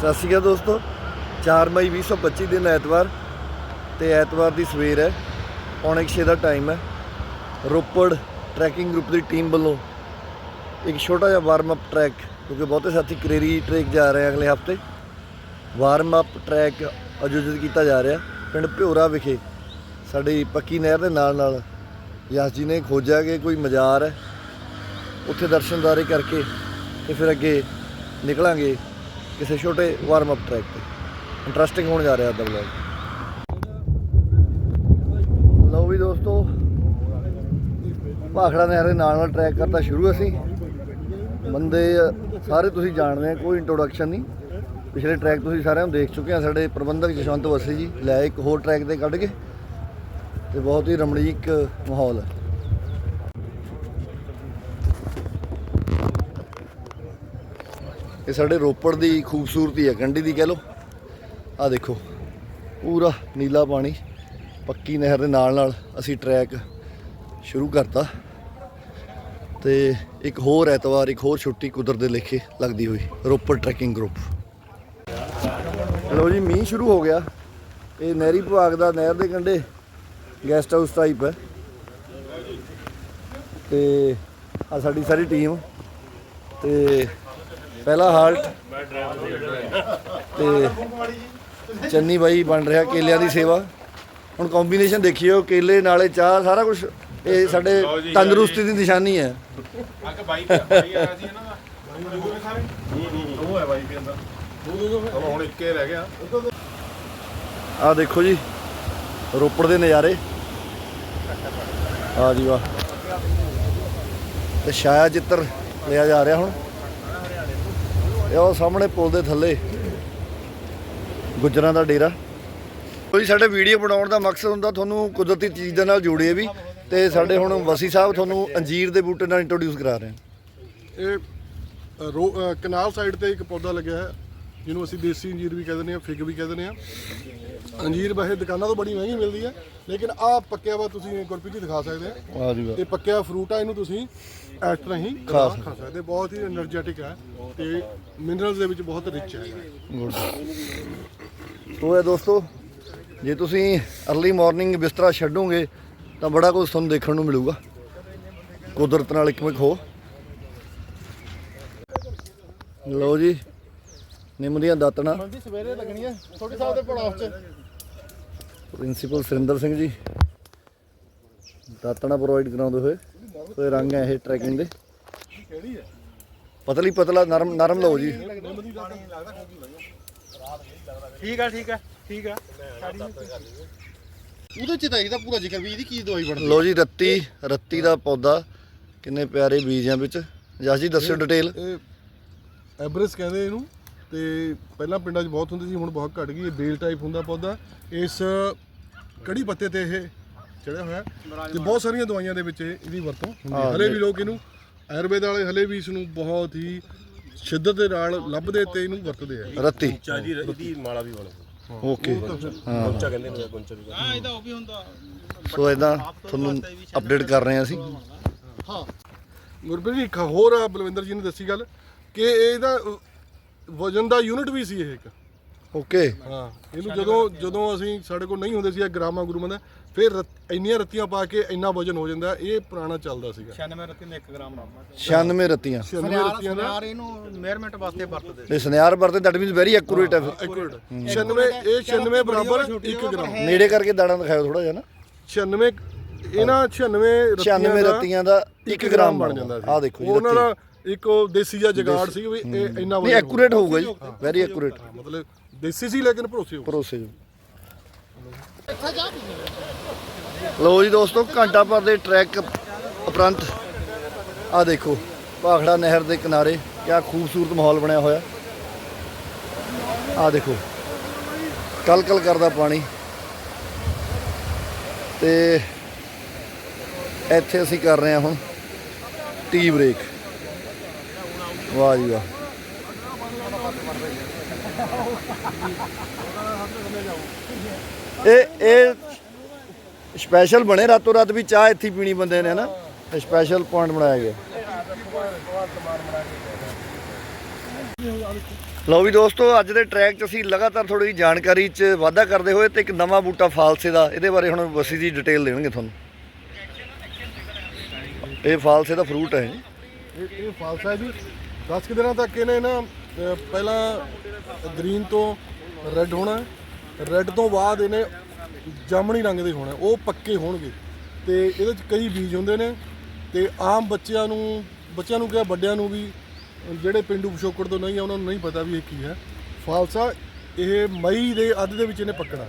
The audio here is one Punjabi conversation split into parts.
ਸਤਿ ਸ਼੍ਰੀ ਅਕਾਲ ਦੋਸਤੋ। 4 ਮਈ 2025 ਦਿਨ ਐਤਵਾਰ ਤੇ ਐਤਵਾਰ ਦੀ ਸਵੇਰ ਹੈ। ਪੌਣੇ 6 ਦਾ ਟਾਈਮ ਹੈ। ਰੋਪੜ ਟਰੈਕਿੰਗ ਗਰੁੱਪ ਦੀ ਟੀਮ ਵੱਲੋਂ ਇੱਕ ਛੋਟਾ ਜਿਹਾ ਵਾਰਮ ਅਪ ਟਰੈਕ ਕਿਉਂਕਿ ਬਹੁਤੇ ਸਾਥੀ ਕਰੇਰੀ ਟਰੈਕ ਜਾ ਰਹੇ ਅਗਲੇ ਹਫ਼ਤੇ। ਵਾਰਮ ਅਪ ਟਰੈਕ ਆਯੋਜਿਤ ਕੀਤਾ ਜਾ ਰਿਹਾ। ਪਿੰਡ ਭਿਓਰਾ ਵਿਖੇ ਸਾਡੀ ਪੱਕੀ ਨਹਿਰ ਦੇ ਨਾਲ ਨਾਲ ਯਾਸ ਜੀ ਨੇ ਖੋਜਿਆ ਕਿ ਕੋਈ ਮਜ਼ਾਰ ਹੈ। ਉੱਥੇ ਦਰਸ਼ਨਦਾਰੇ ਕਰਕੇ ਤੇ ਫਿਰ ਅੱਗੇ ਨਿਕਲਾਂਗੇ। ਕਿਸੇ ਛੋਟੇ ਵਾਰਮ ਅਪ ਟਰੈਕ ਤੇ। ਇੰਟਰਸਟਿੰਗ ਹੋਣ ਜਾ ਰਿਹਾ ਅੱਜ ਦਾ ਵਲੌਗ ਲਓ ਵੀ ਦੋਸਤੋ, ਭਾਖੜਾ ਨਹਿਰ ਦੇ ਨਾਲ ਨਾਲ ਟਰੈਕ ਕਰਤਾ ਸ਼ੁਰੂ ਅਸੀਂ। ਬੰਦੇ, ਸਾਰੇ ਤੁਸੀਂ ਜਾਣਦੇ ਆ, ਕੋਈ ਇੰਟਰੋਡਕਸ਼ਨ ਨਹੀਂ। ਪਿਛਲੇ ਟਰੈਕ ਤੁਸੀਂ ਸਾਰਿਆਂ ਨੂੰ ਦੇਖ ਚੁੱਕੇ ਆ, ਸਾਡੇ ਪ੍ਰਬੰਧਕ ਜਸ਼ਵੰਤ ਵਸੀ ਜੀ ਲੈ ਇੱਕ ਹੋਰ ਟਰੈਕ ਤੇ ਕੱਢ ਕੇ। ਤੇ ਬਹੁਤ ਹੀ ਰਮਣੀਕ ਮਾਹੌਲ ਹੈ। ਇਹ ਸਾਡੇ ਰੋਪੜ ਦੀ ਖੂਬਸੂਰਤੀ ਹੈ ਕੰਢੀ ਦੀ ਕਹਿ ਲਓ। ਆ ਦੇਖੋ, ਪੂਰਾ ਨੀਲਾ ਪਾਣੀ, ਪੱਕੀ ਨਹਿਰ ਦੇ ਨਾਲ ਨਾਲ ਅਸੀਂ ਟਰੈਕ ਸ਼ੁਰੂ ਕਰਤਾ। ਤੇ ਇੱਕ ਹੋਰ ਐਤਵਾਰ, ਇੱਕ ਹੋਰ ਛੁੱਟੀ ਕੁਦਰਤ ਦੇ ਲੇਖੇ ਲੱਗਦੀ ਹੋਈ, ਰੋਪੜ ਟਰੈਕਿੰਗ ਗਰੁੱਪ ਲਓ ਜੀ, ਮੀਂਹ ਸ਼ੁਰੂ ਹੋ ਗਿਆ। ਇਹ ਨਹਿਰੀ ਵਿਭਾਗ ਦਾ, ਨਹਿਰ ਦੇ ਕੰਢੇ ਗੈਸਟ ਹਾਊਸ ਟਾਈਪ ਹੈ। ਤੇ ਆ ਸਾਡੀ ਸਾਰੀ ਟੀਮ ਤੇ ਪਹਿਲਾ ਹਾਲਟ। ਤੇ ਚੰਨੀ ਬਾਈ ਬਣ ਰਿਹਾ ਕੇਲਿਆਂ ਦੀ ਸੇਵਾ। ਹੁਣ ਕੰਬੀਨੇਸ਼ਨ ਦੇਖਿਓ ਕੇਲੇ ਨਾਲੇ ਚਾਹ ਸਾਰਾ ਕੁਝ ਇਹ ਸਾਡੇ ਤੰਦਰੁਸਤੀ ਦੀ ਨਿਸ਼ਾਨੀ ਹੈ। ਅੱਗੇ ਬਾਈ ਬਾਈ ਆਇਆ ਸੀ ਇਹਨਾਂ ਦਾ। ਉਹ ਹੈ ਬਾਈ ਵੀ ਅੰਦਰ। ਚਲੋ ਹੁਣ ਇੱਕੇ ਰਹਿ ਗਿਆ। ਆ ਦੇਖੋ ਜੀ ਰੋਪੜ ਦੇ ਨਜ਼ਾਰੇ। ਆ ਜੀ ਵਾਹ। ਤੇ ਛਾਇਆ ਚਿੱਤਰ ਲਿਆ ਜਾ ਰਿਹਾ ਹੁਣ। ਇਹ ਉਹ ਸਾਹਮਣੇ ਪੁਲ ਦੇ ਥੱਲੇ। ਗੁੱਜਰਾਂ ਦਾ ਡੇਰਾ। ਕੋਈ ਸਾਡੇ ਵੀਡੀਓ ਬਣਾਉਣ ਦਾ ਮਕਸਦ ਹੁੰਦਾ ਤੁਹਾਨੂੰ ਕੁਦਰਤੀ ਚੀਜ਼ ਦੇ ਨਾਲ ਜੋੜੀਏ ਵੀ। ਤੇ ਸਾਡੇ ਹੁਣ ਵਸੀ ਸਾਹਿਬ ਤੁਹਾਨੂੰ ਅੰਜੀਰ ਦੇ ਬੂਟੇ ਨਾਲ ਇੰਟਰੋਡਿਊਸ ਕਰਾ ਰਹੇ ਹਨ ਇਹ ਰੋ- ਅ, ਕਨਾਲ ਸਾਈਡ ਤੇ ਇੱਕ ਪੌਦਾ ਲੱਗਿਆ ਹੈ। ਜਿਹਨੂੰ ਅਸੀਂ ਦੇਸੀ ਅੰਜੀਰ ਵੀ ਕਹਿੰਦੇ ਨੇ ਫਿਗ ਵੀ ਕਹਿੰਦੇ ਨੇ ਅੰਜੀਰ ਵੈਸੇ ਦੁਕਾਨਾਂ ਤੋਂ ਬੜੀ ਮਹਿੰਗੀ ਮਿਲਦੀ ਹੈ ਲੇਕਿਨ ਆਹ ਪੱਕਿਆ ਵਾ ਤੁਸੀਂ ਗੁਰਪ੍ਰੀਤ ਜੀ ਦਿਖਾ ਸਕਦੇ ਆ। ਆ ਜੀ ਇਹ ਪੱਕਿਆ ਫਰੂਟ ਆ ਇਹਨੂੰ ਤੁਸੀਂ ਇਸ ਤਰ੍ਹਾਂ ਹੀ ਖਾ ਸਕਦੇ ਬਹੁਤ ਹੀ એનર્ਜੈਟਿਕ ਹੈ ਤੇ ਮਿਨਰਲਸ ਦੇ ਵਿੱਚ ਬਹੁਤ ਰਿਚ ਹੈ ਗੁੱਡ। ਤੋ ਇਹ ਦੋਸਤੋ ਜੇ ਤੁਸੀਂ ਅਰਲੀ ਮਾਰਨਿੰਗ ਬਿਸਤਰਾ ਛੱਡੋਗੇ ਤਾਂ ਬੜਾ ਕੁਝ ਤੁਹਾਨੂੰ ਦੇਖਣ ਨੂੰ ਮਿਲੂਗਾ। ਕੁਦਰਤ ਨਾਲ ਇੱਕਮਿਕ ਹੋ। ਲਓ ਜੀ। ਨਿੰਮ ਦੀਆਂ ਦਾਤਣਾ। ਮੰਦੀ ਸਵੇਰੇ ਲੱਗਣੀ ਹੈ ਛੋਟੇ ਸਾਹਿਬ ਦੇ ਪੜਾਅ 'ਚ। ਪ੍ਰਿੰਸੀਪਲ ਸੁਰਿੰਦਰ ਸਿੰਘ ਜੀ। ਦਾਤਣਾ ਪ੍ਰੋਵਾਈਡ ਕਰਾਉਂਦੇ ਹੋਏ। ਇਹ ਰੰਗ ਹੈ ਇਹ ਟਰੈਕਿੰਗ ਦੇ। ਕਿਹੜੀ ਹੈ ਪਤਲੀ ਪਤਲਾ ਨਰਮ ਨਰਮ ਲਓ ਜੀ। ਠੀਕ ਆ ਠੀਕ ਆ ਠੀਕ ਆ। ਉਹਦੇ 'ਚ ਤਾਂ ਇਹਦਾ ਪੂਰਾ ਜ਼ਿਕਰ ਵੀ ਇਹਦੀ ਕੀ ਦਵਾਈ ਬਣਦੀ ਲਓ ਜੀ ਰੱਤੀ ਰੱਤੀ ਦਾ ਪੌਦਾ। ਕਿੰਨੇ ਪਿਆਰੇ ਬੀਜ ਵਿੱਚ। ਜਸ ਜੀ ਦੱਸਿਓ ਡਿਟੇਲ ਇਹ ਐਬਰਸ ਕਹਿੰਦੇ ਇਹਨੂੰ। ਤੇ ਪਹਿਲਾਂ ਪਿੰਡਾਂ 'ਚ ਬਹੁਤ ਹੁੰਦੀ ਸੀ ਹੁਣ ਬਹੁਤ ਘਟ ਗਈ ਇਹ ਬੇਲ ਟਾਈਪ ਹੁੰਦਾ ਪੌਦਾ। ਇਸ ਕੜੀ ਪੱਤੇ ਤੇ ਇਹ ਚੜਿਆ ਹੋਇਆ। ਤੇ ਬਹੁਤ ਸਾਰੀਆਂ ਦਵਾਈਆਂ ਦੇ ਵਿੱਚ ਇਹ- ਇਹਦੀ ਵਰਤੋਂ ਹੁੰਦੀ ਹੈ। ਹਲੇ ਵੀ ਲੋਕ ਇਹਨੂੰ ਆਯੁਰਵੇਦ ਵਾਲੇ ਹਲੇ ਵੀ ਇਸ ਨੂੰ ਬਹੁਤ ਹੀ ਸ਼ਿੱਦਤ ਦੇ ਨਾਲ ਲੱਭਦੇ ਤੇ ਇਹਨੂੰ ਵਰਤਦੇ ਆ। ਰੱਤੀ। ਚਾਜੀ ਇਹਦੀ ਮਾਲਾ ਵੀ ਬਣ ਓਕੇ। ਹਾਂ। ਗੁੰਚਾ ਕਹਿੰਦੇ ਨੇ ਗੁੰਚਾ ਵੀ ਹਾਂ ਇਹਦਾ ਉਹ ਵੀ ਹੁੰਦਾ। ਸੋ ਇਦਾਂ ਤੁਹਾਨੂੰ ਅਪਡੇਟ ਕਰ ਰਹੇ ਹਾਂ ਅਸੀਂ। ਹਾਂ। ਗੁਰਪ੍ਰੀਤ ਜੀ ਇੱਕ ਹੋਰ ਆ ਬਲਵਿੰਦਰ ਜੀ ਨੇ ਦੱਸੀ ਗੱਲ ਕਿ ਇਹਦਾ ਅ, ਵਜਨ ਦਾ ਯੂਨਿਟ ਵੀ ਸੀ ਇਹ ਇੱਕ। ਓਕੇ। ਹਾਂ ਇਹਨੂੰ ਜਦੋਂ ਜਦੋਂ ਅਸੀਂ ਸਾਡੇ ਕੋਲ ਨਹੀਂ ਹੁੰਦੇ ਸੀ ਇਹ ਗ੍ਰਾਮਾਂ ਗੁਰੂਆਂ ਦਾ ਫਿਰ ਰਤ- ਇੰਨੀਆਂ ਰੱਤੀਆਂ ਪਾ ਕੇ ਇੰਨਾ ਵਜਨ ਹੋ ਜਾਂਦਾ ਇਹ ਪੁਰਾਣਾ ਚੱਲਦਾ ਸੀਗਾ। 96 ਰੁਪਏ ਨੇ 1 ਗ੍ਰਾਮ ਨਾਲ। 96 ਰੱਤੀਆਂ। 96 ਰੱਤੀਆਂ ਦਾ ਯਾਰ ਇਹਨੂੰ ਮੇਅਰਮੈਂਟ ਵਾਸਤੇ ਵਰਤਦੇ ਤੇ ਸਨਿਆਰ ਵਰਤੇ ਦੈਟ ਮੀਨਸ ਵੈਰੀ ਐਕੂਰੇਟ ਹੈ। ਫਿਰ। ਐਕੂਰੇਟ 96 ਇਹ 96 ਬਰਾਬਰ 1 ਗ੍ਰਾਮ। ਨੇੜੇ ਕਰਕੇ ਦਾਣਾ ਦਿਖਾਓ ਥੋੜਾ ਜਿਹਾ ਨਾ। 96 ਇਹਨਾਂ 96 96 ਦਾ ਰੱਤੀਆਂ ਦਾ 1 ਗ੍ਰਾਮ ਬਣ ਜਾਂਦਾ ਸੀ। ਆ ਦੇਖੋ ਜੀ ਉਹਨਾਂ ਰੱਤੀ। ਦਾ ਇੱਕ ਉਹ ਦੇਸੀ ਜਿਹਾ ਜਗਾੜ ਸੀ ਵੀ ਇਹ ਇੰਨਾ ਨਹੀਂ ਐਕੂਰੇਟ ਹੋਊਗਾ ਜੀ। Very accurate. ਮਤਲਬ ਦੇਸੀ ਸੀ ਲੇਕਿਨ ਭਰੋਸੇ ਭਰੋਸੇ ਜੋ ਲੋ ਜੀ ਦੋਸਤੋ ਘੰਟਾ ਭਰ ਦੇ ਟਰੈਕ ਉਪਰੰਤ। ਆ ਦੇਖੋ ਭਾਖੜਾ ਨਹਿਰ ਦੇ ਕਿਨਾਰੇ ਕਿਆ ਖੂਬਸੂਰਤ ਮਾਹੌਲ ਬਣਿਆ ਹੋਇਆ। ਆ ਦੇਖੋ ਕਲ ਕਲ ਕਰਦਾ ਪਾਣੀ। ਤੇ ਇੱਥੇ ਅਸੀਂ ਕਰ ਰਹੇ ਹਾਂ ਹੁਣ ਟੀ ਬ੍ਰੇਕ ਵਾਹ ਜੀ ਵਾਹ। ਇਹ ਇਹ ਸਪੈਸ਼ਲ ਬਣੇ ਰਾਤੋਂ ਰਾਤ ਵੀ ਚਾਹ ਇੱਥੇ ਪੀਣੀ ਬੰਦੇ ਨੇ ਨਾ ਸਪੈਸ਼ਲ ਪੁਆਇੰਟ ਬਣਾਇਆ ਗਿਆ। ਲਓ ਵੀ ਦੋਸਤੋ, ਅੱਜ ਦੇ ਟਰੈਕ 'ਚ ਅਸੀਂ ਲਗਾਤਾਰ ਥੋੜੀ ਜਾਣਕਾਰੀ 'ਚ ਵਾਧਾ ਕਰਦੇ ਹੋਏ ਤੇ ਇੱਕ ਨਵਾਂ ਬੂਟਾ ਫਾਲਸੇ ਦਾ, ਇਹਦੇ ਬਾਰੇ ਹੁਣ ਵਸੀ ਦੀ ਡਿਟੇਲ ਦੇਣਗੇ ਤੁਹਾਨੂੰ। ਇਹ ਫਾਲਸੇ ਦਾ ਫਰੂਟ ਹੈ ਇਹ। ਇਹ ਫਾਲਸਾ ਜੀ। 10 ਕੁ ਦਿਨਾਂ ਤੱਕ ਇਹਨੇ ਨਾ ਅਹ, ਪਹਿਲਾਂ ਗ੍ਰੀਨ ਤੋਂ ਰੈੱਡ ਹੋਣਾ ਰੈੱਡ ਤੋਂ ਬਾਅਦ ਇਹਨੇ ਜਾਮਣੀ ਰੰਗ ਦੇ ਹੋਣਾ ਉਹ ਪੱਕੇ ਹੋਣਗੇ। ਤੇ ਇਹਦੇ ਚ ਕਈ ਬੀਜ ਹੁੰਦੇ ਨੇ ਤੇ ਆਮ ਬੱਚਿਆਂ ਨੂੰ ਬੱਚਿਆਂ ਨੂੰ ਕਿਹਾ ਵੱਡਿਆਂ ਨੂੰ ਵੀ ਜਿਹੜੇ ਪਿੰਡੂ ਪਿਛੋਕੜ ਤੋਂ ਨਹੀਂ ਆ ਉਹਨਾਂ ਨੂੰ ਨਹੀਂ ਪਤਾ ਵੀ ਇਹ ਕੀ ਹੈ। ਫਾਲਸਾ ਇਹ ਮਈ ਦੇ ਅੱਧ ਦੇ ਵਿੱਚ ਇਹਨੇ ਪੱਕਣਾ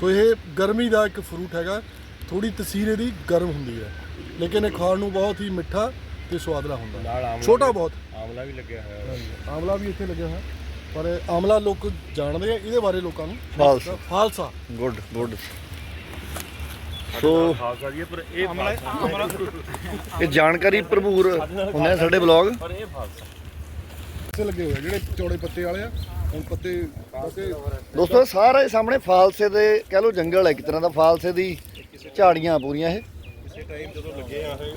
ਸੋ ਇਹ ਗਰਮੀ ਦਾ ਇੱਕ ਫਰੂਟ ਹੈਗਾ। ਥੋੜੀ ਤਸੀਰ ਇਹਦੀ ਗਰਮ ਹੁੰਦੀ ਹੈ। ਲੇਕਿਨ ਇਹ ਖਾਣ ਨੂੰ ਬਹੁਤ ਹੀ ਮਿੱਠਾ ਤੇ ਸਵਾਦਲਾ ਹੁੰਦਾ। ਨਾਲ ਆਮਲਾ ਛੋਟਾ ਬਹੁਤ। ਆਮਲਾ ਵੀ ਲੱਗਿਆ ਹੋਇਆ ਹੈ। ਆਮਲਾ ਵੀ ਇੱਥੇ ਲੱਗਿਆ ਹੋਇਆ। ਪਰ ਇਹ ਆਮਲਾ ਲੋਕ ਜਾਣਦੇ ਆ ਇਹਦੇ ਬਾਰੇ ਲੋਕਾਂ ਨੂੰ। ਫਾਲਸਾ। Falsa. Good good. So Khalsa ji ਪਰ ਇਹ ਫਾਲਸਾ ਇਹ ਜਾਣਕਾਰੀ ਭਰਪੂਰ ਹੁੰਦੇ ਆ ਸਾਡੇ ਬਲੌਗ ਪਰ ਇਹ ਫਾਲਸਾ। ਇੱਥੇ ਲੱਗੇ ਹੋਏ ਆ ਜਿਹੜੇ ਚੌੜੇ ਪੱਤੇ ਵਾਲੇ ਆ। ਹੁਣ ਪੱਤੇ ਪੱਤੇ ਦੋਸਤੋ ਇਹ ਸਾਰਾ ਇਹ ਸਾਹਮਣੇ ਫਾਲਸੇ ਦੇ ਕਹਿ ਲਓ ਜੰਗਲ ਹੈ ਇੱਕ ਤਰ੍ਹਾਂ ਦਾ ਫਾਲਸੇ ਦੀ ਝਾੜੀਆਂ ਪੂਰੀਆਂ ਇਹ। ਇਸੇ ਟਾਈਮ ਜਦੋਂ ਲੱਗੇ ਆ ਇਹ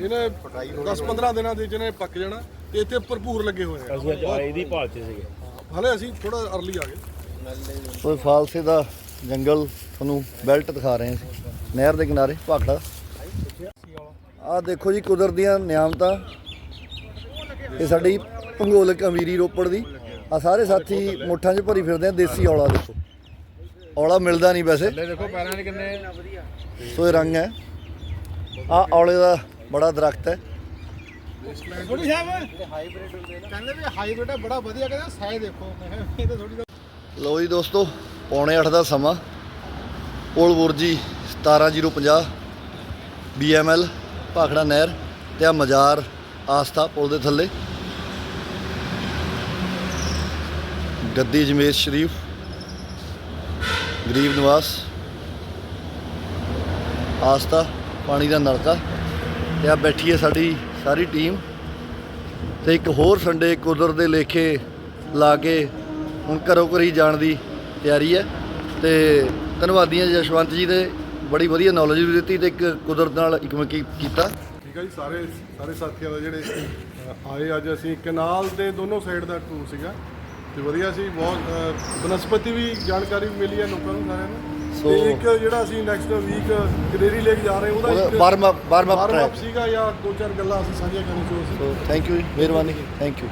ਇਹਨੇ 10-15 ਦਿਨਾਂ ਦੇ ਜਿਹਨੇ ਪੱਕ ਜਾਣਾ ਤੇ ਇੱਥੇ ਭਰਪੂਰ ਲੱਗੇ ਹੋਏ ਆ। ਅਸੀਂ ਅੱਜ ਆਏ ਦੀ ਭਾਲ 'ਚ ਸੀਗੇ। ਹਲੇ ਅਸੀਂ ਥੋੜਾ ਅਰਲੀ ਆ ਗਏ। ਸੋ ਇਹ ਫਾਲਸੇ ਦਾ ਜੰਗਲ ਤੁਹਾਨੂੰ ਬੈਲਟ ਦਿਖਾ ਰਹੇ ਹਾਂ ਅਸੀਂ ਨਹਿਰ ਦੇ ਕਿਨਾਰੇ ਭਾਖੜਾ। ਆਹ ਦੇਖੋ ਜੀ ਕੁਦਰਤ ਦੀਆਂ ਨਿਆਮਤਾਂ। ਇਹ ਸਾਡੀ ਭੂਗੋਲਿਕ ਅਮੀਰੀ ਰੋਪੜ ਦੀ। ਆ ਸਾਰੇ ਸਾਥੀ ਮੁੱਠਾਂ 'ਚ ਭਰੀ ਫਿਰਦੇ ਆ ਦੇਸੀ ਔਲਾ ਦੇਖੋ। ਔਲਾ ਮਿਲਦਾ ਨਹੀਂ ਵੈਸੇ। ਦੇਖੋ ਪੈਰਾਂ ਦੇ ਕਿੰਨੇ। ਸੋ ਇਹ ਰੰਗ ਹੈ। ਆ ਔਲੇ ਦਾ ਬੜਾ ਦਰਖਤ ਹੈ। ਥੋੜੀ ਸਾਹਿਬ ਕਹਿੰਦੇ ਵੀ ਹਾਈਬ੍ਰਿਡ ਹੈ ਬੜਾ ਵਧੀਆ ਕਹਿੰਦਾ ਸਾਈਜ਼ ਦੇਖੋ। ਮੈਂ ਕਿਹਾ ਇਹ ਤਾਂ ਥੋੜੀ ਲਓ ਜੀ ਦੋਸਤੋ ਪੌਣੇ 8 ਦਾ ਸਮਾਂ। ਪੁਲ ਬੁਰਜੀ 17050 BML ਭਾਖੜਾ ਨਹਿਰ ਤੇ ਆ ਮਜ਼ਾਰ ਆਸਥਾ ਪੁਲ ਦੇ ਥੱਲੇ। ਗੱਦੀ ਜਮੇਸ਼ ਸ਼ਰੀਫ ਗਰੀਬ ਨਿਵਾਸ ਆਸਥਾ ਪਾਣੀ ਦਾ ਨਲਕਾ। ਤੇ ਆ ਬੈਠੀ ਹੈ ਸਾਡੀ ਸਾਰੀ ਟੀਮ ਤੇ ਇੱਕ ਹੋਰ ਸੰਡੇ ਕੁਦਰਤ ਦੇ ਲੇਖੇ ਲਾ ਕੇ ਹੁਣ ਘਰੋਂ ਘਰੀ ਜਾਣ ਦੀ ਤਿਆਰੀ ਹੈ ਤੇ ਧੰਨਵਾਦੀਆਂ ਜਸ਼ਵੰਤ ਜੀ ਨੇ ਬੜੀ ਵਧੀਆ ਨੌਲੇਜ ਵੀ ਦਿੱਤੀ ਤੇ ਇੱਕ ਕੁਦਰਤ ਨਾਲ ਇੱਕ ਇਕਮਕੀ ਕੀਤਾ। ਠੀਕ ਹੈ ਜੀ, ਸਾਰੇ ਸਾਰੇ ਸਾਥੀਆਂ ਦਾ ਜਿਹੜੇ ਆਏ ਅੱਜ ਅਸੀਂ ਕਨਾਲ ਦੇ ਦੋਨੋਂ ਸਾਈਡ ਦਾ ਟੂਰ ਸੀਗਾ ਤੇ ਵਧੀਆ ਸੀ, ਬਹੁਤ ਬਨਸਪਤੀ ਵੀ ਜਾਣਕਾਰੀ ਮਿਲੀ ਹੈ ਲੋਕਾਂ ਨੂੰ ਸਾਰਿਆਂ ਨੂੰ। ਸੋ- ਤੇ ਇੱਕ ਜਿਹੜਾ ਅਸੀਂ ਨੈਕਸਟ ਵੀਕ ਗਰੇਰੀ ਲੇਕ ਜਾ ਰਹੇ ਉਹਦਾ ਉਹਦਾ ਵਾਰਮ ਅਪ ਵਾਰਮ ਅਪ ਸੀਗਾ ਜਾਂ ਦੋ ਚਾਰ ਗੱਲਾਂ ਅਸੀਂ ਸਾਂਝੀਆਂ ਕਰਨੀ ਚਾਹੁੰਦੇ ਸੀ ਸੋ ਥੈਂਕ ਯੂ ਮਿਹਰਬਾਨੀ ਥੈਂਕ ਯੂ